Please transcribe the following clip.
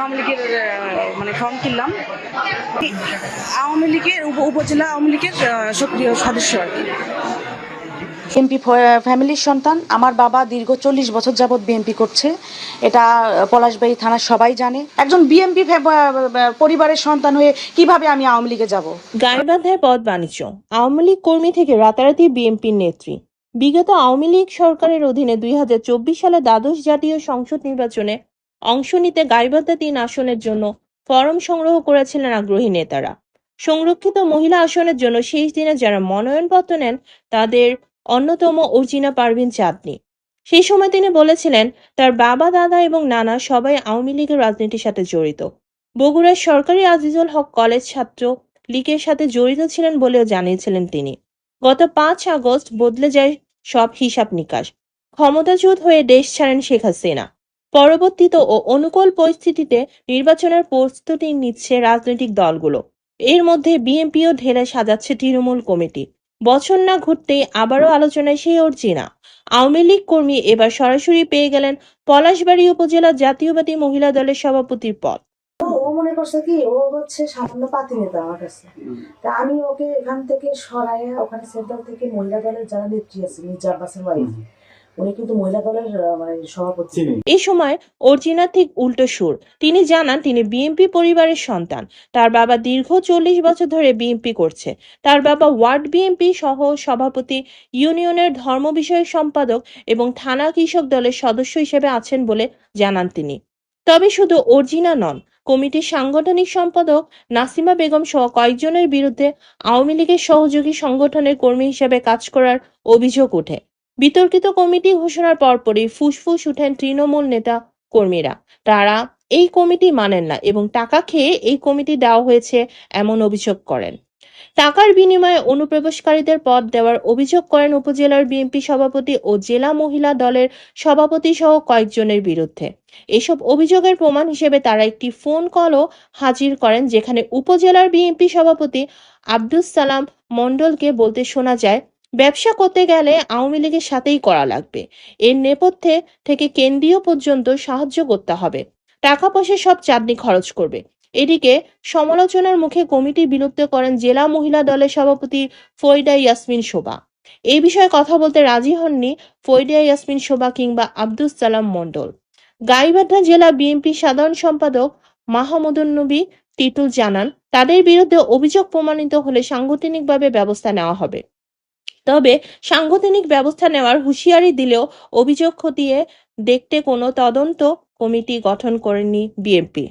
আওয়ামী লীগের মানে ফর্ম কিনলাম আওয়ামী লীগের উপজেলা আওয়ামী লীগের সক্রিয় সদস্য আর কি। বিএনপি ফ্যামিলির সন্তান। আমার বাবা দীর্ঘ চল্লিশ বছর যাবৎ বিএনপি করছে। এটা পলাশবাড়ি থানার সবাই জানে। একজন বিএনপি পরিবারের সন্তান হয়ে কীভাবে আমি আওয়ামী লীগে যাব? গাইবান্ধায় পদ বাণিজ্য। আওয়ামী লীগ কর্মী থেকে রাতারাতি বিএনপির নেত্রী। বিগত আওয়ামী লীগ সরকারের অধীনে দুই হাজার চব্বিশ সালে দ্বাদশ জাতীয় সংসদ নির্বাচনে অংশ নিতে গাইবান্ধা তিন আসনের জন্য ফরম সংগ্রহ করেছিলেন আগ্রহী নেতারা। সংরক্ষিত মহিলা আসনের জন্য শেষ দিনে যারা মনোনয়নপত্র নেন, তাদের অন্যতম অর্জিনা পারভিন চাঁদনি। সেই সময় তিনি বলেছিলেন, তার বাবা, দাদা এবং নানা সবাই আওয়ামী লীগের রাজনীতির সাথে জড়িত। বগুড়ার সরকারি আজিজুল হক কলেজ ছাত্র লীগের সাথে জড়িত ছিলেন বলেও জানিয়েছিলেন তিনি। গত পাঁচ আগস্ট বদলে যায় সব হিসাব নিকাশ। ক্ষমতাচ্যুত হয়ে দেশ ছাড়েন শেখ হাসিনা। পরবর্তীতে ও অনুকূল পরিস্থিতিতে নির্বাচনের প্রস্তুতি নিচ্ছে রাজনৈতিক দলগুলো। এর মধ্যে বিএনপিও ঢেলে সাজাচ্ছে তৃণমূল কমিটি। বছর না ঘুরতেই আবারও আলোচনায় সেই অর্জিনা আওয়ামী লীগ কর্মী এবার সরাসরি পেয়ে গেলেন পলাশবাড়ী উপজেলা জাতীয়বাদী মহিলা দলের সভাপতির পদ। ও মনে করছে কি? ও হচ্ছে সামান্য পাতি নেতা আমার কাছে। তা আমি ওকে এখান থেকে সরাইয়া ওখানে সেন্ট্রাল থেকে মহিলা দলের যারা নেত্রী আছে মির্জা আব্বাসের ওয়াইফ উনি কিন্তু মহিলা দলের মানে সভাপতি। এই সময় অর্জিনা ঠিক উল্টো সুর। তিনি জানান তিনি বিএনপি পরিবারের সন্তান। তার বাবা দীর্ঘ চল্লিশ বছর ধরে বিএনপি করছে। তার বাবা ওয়ার্ড বিএনপি সহ সভাপতি ইউনিয়নের ধর্ম বিষয়ক সম্পাদক এবং থানা কৃষক দলের সদস্য হিসেবে আছেন বলে জানান তিনি। তবে শুধু অর্জিনা নন কমিটির সাংগঠনিক সম্পাদক নাসিমা বেগম সহ কয়েকজনের বিরুদ্ধে আওয়ামী লীগের সহযোগী সংগঠনের কর্মী হিসেবে কাজ করার অভিযোগ ওঠে। বিতর্কিত কমিটি ঘোষণার পরপরই ফুসফুস উঠেন তৃণমূল নেতা কর্মীরা। তারা এই কমিটি মানেন না এবং টাকা খেয়ে এই কমিটি দেওয়া হয়েছে এমন অভিযোগ করেন। টাকার বিনিময়ে অনুপ্রবেশকারীদের পদ দেওয়ার অভিযোগ করেন উপজেলার বিএনপি সভাপতি ও জেলা মহিলা দলের সভাপতি সহ কয়েকজনের বিরুদ্ধে। এসব অভিযোগের প্রমাণ হিসেবে তারা একটি ফোন কলও হাজির করেন যেখানে উপজেলার বিএনপি সভাপতি আব্দুস সালাম মণ্ডলকে বলতে শোনা যায় ব্যবসা করতে গেলে আওয়ামী লীগের সাথেই করা লাগবে। এর নেপথ্যে থেকে কেন্দ্রীয় পর্যন্ত সাহায্য করতে হবে। টাকা পয়সা সব চাঁদনি খরচ করবে। এদিকে সমালোচনার মুখে কমিটি বিলুপ্ত করেন জেলা মহিলা দলের সভাপতি ফৈডা ইয়াসমিন শোভা। এই বিষয়ে কথা বলতে রাজি হননি ফৈডা ইয়াসমিন শোভা কিংবা আব্দুস সালাম মণ্ডল। গাইবান্ধা জেলা বিএনপি সাধারণ সম্পাদক মাহমুদুন নবী টিটুল জানান, তাদের বিরুদ্ধে অভিযোগ প্রমাণিত হলে সাংগঠনিকভাবে ব্যবস্থা নেওয়া হবে। তবে সাংগঠনিক ব্যবস্থা নেওয়ার হুঁশিয়ারি দিলেও অভিযোগ খতিয়ে দেখতে কোনো তদন্ত কমিটি গঠন করেনি বিএনপি।